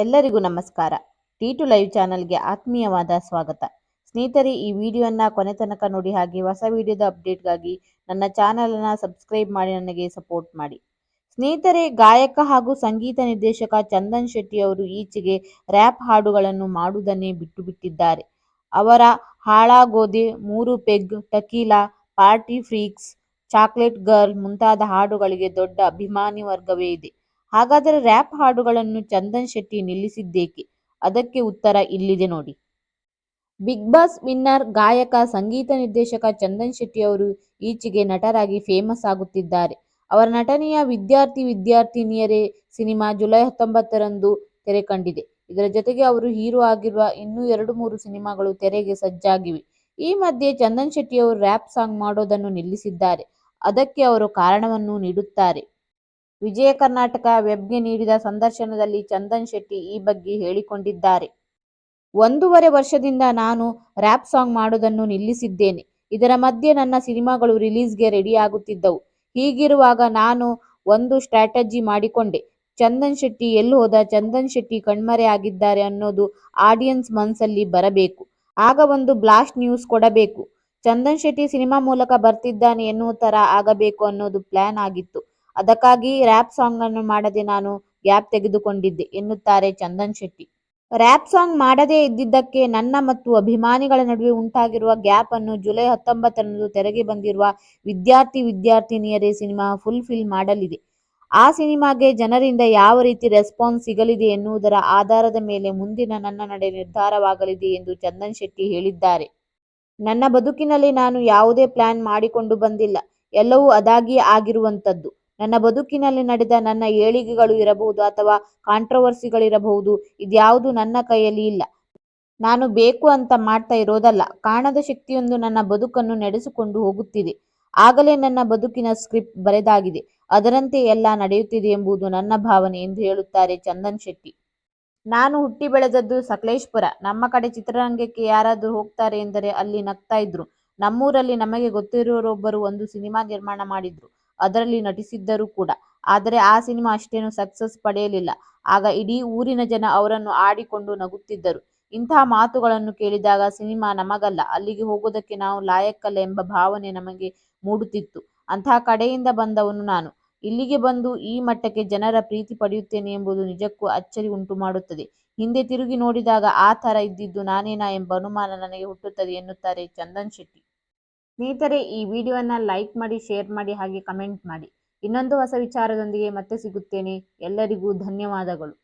ಎಲ್ಲರಿಗೂ ನಮಸ್ಕಾರ. T to live ಚಾನಲ್ಗೆ ಆತ್ಮೀಯವಾದ ಸ್ವಾಗತ. ಸ್ನೇಹಿತರೆ, ಈ ವಿಡಿಯೋನ ಕೊನೆ ತನಕ ನೋಡಿ ಹಾಗೆ ಹೊಸ ವಿಡಿಯೋದ ಅಪ್ಡೇಟ್ಗಾಗಿ ನನ್ನ ಚಾನಲನ್ನು ಸಬ್ಸ್ಕ್ರೈಬ್ ಮಾಡಿ, ನನಗೆ ಸಪೋರ್ಟ್ ಮಾಡಿ. ಸ್ನೇಹಿತರೆ, ಗಾಯಕ ಹಾಗೂ ಸಂಗೀತ ನಿರ್ದೇಶಕ ಚಂದನ್ ಶೆಟ್ಟಿ ಅವರು ಈಚೆಗೆ ರ್ಯಾಪ್ ಹಾಡುಗಳನ್ನು ಮಾಡುವುದನ್ನೇ ಬಿಟ್ಟು ಬಿಟ್ಟಿದ್ದಾರೆ ಅವರ ಹಾಳಾಗೋದೆ, ಮೂರು peg, tequila, party freaks, chocolate girl ಮುಂತಾದ ಹಾಡುಗಳಿಗೆ ದೊಡ್ಡ ಅಭಿಮಾನಿ ವರ್ಗವೇ ಇದೆ. ಹಾಗಾದರೆ ರ್ಯಾಪ್ ಹಾಡುಗಳನ್ನು ಚಂದನ್ ಶೆಟ್ಟಿ ನಿಲ್ಲಿಸಿದ್ದೇಕೆ? ಅದಕ್ಕೆ ಉತ್ತರ ಇಲ್ಲಿದೆ ನೋಡಿ. ಬಿಗ್ ಬಾಸ್ ವಿನ್ನರ್, ಗಾಯಕ, ಸಂಗೀತ ನಿರ್ದೇಶಕ ಚಂದನ್ ಶೆಟ್ಟಿ ಅವರು ಈಚೆಗೆ ನಟರಾಗಿ ಫೇಮಸ್ ಆಗುತ್ತಿದ್ದಾರೆ. ಅವರ ನಟನೆಯ ವಿದ್ಯಾರ್ಥಿ ವಿದ್ಯಾರ್ಥಿನಿಯರೇ ಸಿನಿಮಾ ಜುಲೈ ಹತ್ತೊಂಬತ್ತರಂದು ತೆರೆ ಕಂಡಿದೆ. ಇದರ ಜೊತೆಗೆ ಅವರು ಹೀರೋ ಆಗಿರುವ ಇನ್ನೂ ಎರಡು ಮೂರು ಸಿನಿಮಾಗಳು ತೆರೆಗೆ ಸಜ್ಜಾಗಿವೆ. ಈ ಮಧ್ಯೆ ಚಂದನ್ ಶೆಟ್ಟಿ ಅವರು ರ್ಯಾಪ್ ಸಾಂಗ್ ಮಾಡೋದನ್ನು ನಿಲ್ಲಿಸಿದ್ದಾರೆ. ಅದಕ್ಕೆ ಅವರು ಕಾರಣವನ್ನು ನೀಡುತ್ತಾರೆ. ವಿಜಯ ಕರ್ನಾಟಕ ವೆಬ್ಗೆ ನೀಡಿದ ಸಂದರ್ಶನದಲ್ಲಿ ಚಂದನ್ ಶೆಟ್ಟಿ ಈ ಬಗ್ಗೆ ಹೇಳಿಕೊಂಡಿದ್ದಾರೆ. ಒಂದೂವರೆ ವರ್ಷದಿಂದ ನಾನು ರ್ಯಾಪ್ ಸಾಂಗ್ ಮಾಡೋದನ್ನು ನಿಲ್ಲಿಸಿದ್ದೇನೆ. ಇದರ ಮಧ್ಯೆ ನನ್ನ ಸಿನಿಮಾಗಳು ರಿಲೀಸ್ಗೆ ರೆಡಿಯಾಗುತ್ತಿದ್ದವು ಹೀಗಿರುವಾಗ ನಾನು ಒಂದು ಸ್ಟ್ರಾಟಜಿ ಮಾಡಿಕೊಂಡೆ. ಚಂದನ್ ಶೆಟ್ಟಿ ಎಲ್ಲಿ ಹೋದ, ಚಂದನ್ ಶೆಟ್ಟಿ ಕಣ್ಮರೆ ಆಗಿದ್ದಾರೆ ಅನ್ನೋದು ಆಡಿಯನ್ಸ್ ಮನಸ್ಸಲ್ಲಿ ಬರಬೇಕು. ಆಗ ಒಂದು ಬ್ಲಾಸ್ಟ್ ನ್ಯೂಸ್ ಕೊಡಬೇಕು. ಚಂದನ್ ಶೆಟ್ಟಿ ಸಿನಿಮಾ ಮೂಲಕ ಬರ್ತಿದ್ದಾನೆ ಎನ್ನುವ ಥರ ಆಗಬೇಕು ಅನ್ನೋದು ಪ್ಲಾನ್ ಆಗಿತ್ತು. ಅದಕ್ಕಾಗಿ ರ್ಯಾಪ್ ಸಾಂಗ್ ಅನ್ನು ಮಾಡದೆ ನಾನು ಗ್ಯಾಪ್ ತೆಗೆದುಕೊಂಡಿದ್ದೆ, ಎನ್ನುತ್ತಾರೆ ಚಂದನ್ ಶೆಟ್ಟಿ. ರ್ಯಾಪ್ ಸಾಂಗ್ ಮಾಡದೇ ಇದ್ದಿದ್ದಕ್ಕೆ ನನ್ನ ಮತ್ತು ಅಭಿಮಾನಿಗಳ ನಡುವೆ ಉಂಟಾಗಿರುವ ಗ್ಯಾಪ್ ಅನ್ನು ಜುಲೈ ಹತ್ತೊಂಬತ್ತರಂದು ತೆರೆಗೆ ಬಂದಿರುವ ವಿದ್ಯಾರ್ಥಿ ವಿದ್ಯಾರ್ಥಿನಿಯರೇ ಸಿನಿಮಾ ಫುಲ್ಫಿಲ್ ಮಾಡಲಿದೆ. ಆ ಸಿನಿಮಾಗೆ ಜನರಿಂದ ಯಾವ ರೀತಿ ರೆಸ್ಪಾನ್ಸ್ ಸಿಗಲಿದೆ ಎನ್ನುವುದರ ಆಧಾರದ ಮೇಲೆ ಮುಂದಿನ ನನ್ನ ನಡೆ ನಿರ್ಧಾರವಾಗಲಿದೆ ಎಂದು ಚಂದನ್ ಶೆಟ್ಟಿ ಹೇಳಿದ್ದಾರೆ. ನನ್ನ ಬದುಕಿನಲ್ಲಿ ನಾನು ಯಾವುದೇ ಪ್ಲಾನ್ ಮಾಡಿಕೊಂಡು ಬಂದಿಲ್ಲ, ಎಲ್ಲವೂ ಅದಾಗಿಯೇ ಆಗಿರುವಂಥದ್ದು. ನನ್ನ ಬದುಕಿನಲ್ಲಿ ನಡೆದ ನನ್ನ ಏಳಿಗೆಗಳು ಇರಬಹುದು ಅಥವಾ ಕಾಂಟ್ರವರ್ಸಿಗಳಿರಬಹುದು ಇದ್ಯಾವುದು ನನ್ನ ಕೈಯಲ್ಲಿ ಇಲ್ಲ. ನಾನು ಬೇಕು ಅಂತ ಮಾಡ್ತಾ ಇರೋದಲ್ಲ, ಕಾಣದ ಶಕ್ತಿಯೊಂದು ನನ್ನ ಬದುಕನ್ನು ನಡೆಸಿಕೊಂಡು ಹೋಗುತ್ತಿದೆ. ಆಗಲೇ ನನ್ನ ಬದುಕಿನ ಸ್ಕ್ರಿಪ್ಟ್ ಬರೆದಾಗಿದೆ. ಅದರಂತೆ ಎಲ್ಲ ನಡೆಯುತ್ತಿದೆ ಎಂಬುದು ನನ್ನ ಭಾವನೆ ಎಂದು ಹೇಳುತ್ತಾರೆ ಚಂದನ್ ಶೆಟ್ಟಿ. ನಾನು ಹುಟ್ಟಿ ಬೆಳೆದದ್ದು ಸಕಲೇಶ್ಪುರ. ನಮ್ಮ ಕಡೆ ಚಿತ್ರರಂಗಕ್ಕೆ ಯಾರಾದರೂ ಹೋಗ್ತಾರೆ ಎಂದರೆ ಅಲ್ಲಿ ನಗ್ತಾ ಇದ್ರು. ನಮ್ಮೂರಲ್ಲಿ ನಮಗೆ ಗೊತ್ತಿರೋರೊಬ್ಬರು ಒಂದು ಸಿನಿಮಾ ನಿರ್ಮಾಣ ಮಾಡಿದ್ರು. ಅದರಲ್ಲಿ ನಟಿಸಿದ್ದರು ಕೂಡ. ಆದರೆ ಆ ಸಿನಿಮಾ ಅಷ್ಟೇನು ಸಕ್ಸಸ್ ಪಡೆಯಲಿಲ್ಲ. ಆಗ ಇಡೀ ಊರಿನ ಜನ ಅವರನ್ನು ಆಡಿಕೊಂಡು ನಗುತ್ತಿದ್ದರು. ಇಂತಹ ಮಾತುಗಳನ್ನು ಕೇಳಿದಾಗ ಸಿನಿಮಾ ನಮಗಲ್ಲ, ಅಲ್ಲಿಗೆ ಹೋಗುವುದಕ್ಕೆ ನಾವು ಲಾಯಕ್ಕಲ್ಲ ಎಂಬ ಭಾವನೆ ನಮಗೆ ಮೂಡುತ್ತಿತ್ತು. ಅಂತಹ ಕಡೆಯಿಂದ ಬಂದವನು ನಾನು. ಇಲ್ಲಿಗೆ ಬಂದು ಈ ಮಟ್ಟಕ್ಕೆ ಜನರ ಪ್ರೀತಿ ಪಡೆಯುತ್ತೇನೆ ಎಂಬುದು ನಿಜಕ್ಕೂ ಅಚ್ಚರಿ ಉಂಟು ಮಾಡುತ್ತದೆ. ಹಿಂದೆ ತಿರುಗಿ ನೋಡಿದಾಗ ಆ ಥರ ಇದ್ದಿದ್ದು ನಾನೇನಾ ಎಂಬ ಅನುಮಾನ ನನಗೆ ಹುಟ್ಟುತ್ತದೆ ಎನ್ನುತ್ತಾರೆ ಚಂದನ್ ಶೆಟ್ಟಿ. ಸ್ನೇಹಿತರೆ, ಈ ವಿಡಿಯೋನ ಲೈಕ್ ಮಾಡಿ, ಶೇರ್ ಮಾಡಿ, ಹಾಗೆ ಕಮೆಂಟ್ ಮಾಡಿ. ಇನ್ನೊಂದು ಹೊಸ ವಿಚಾರದೊಂದಿಗೆ ಮತ್ತೆ ಸಿಗುತ್ತೇನೆ. ಎಲ್ಲರಿಗೂ ಧನ್ಯವಾದಗಳು.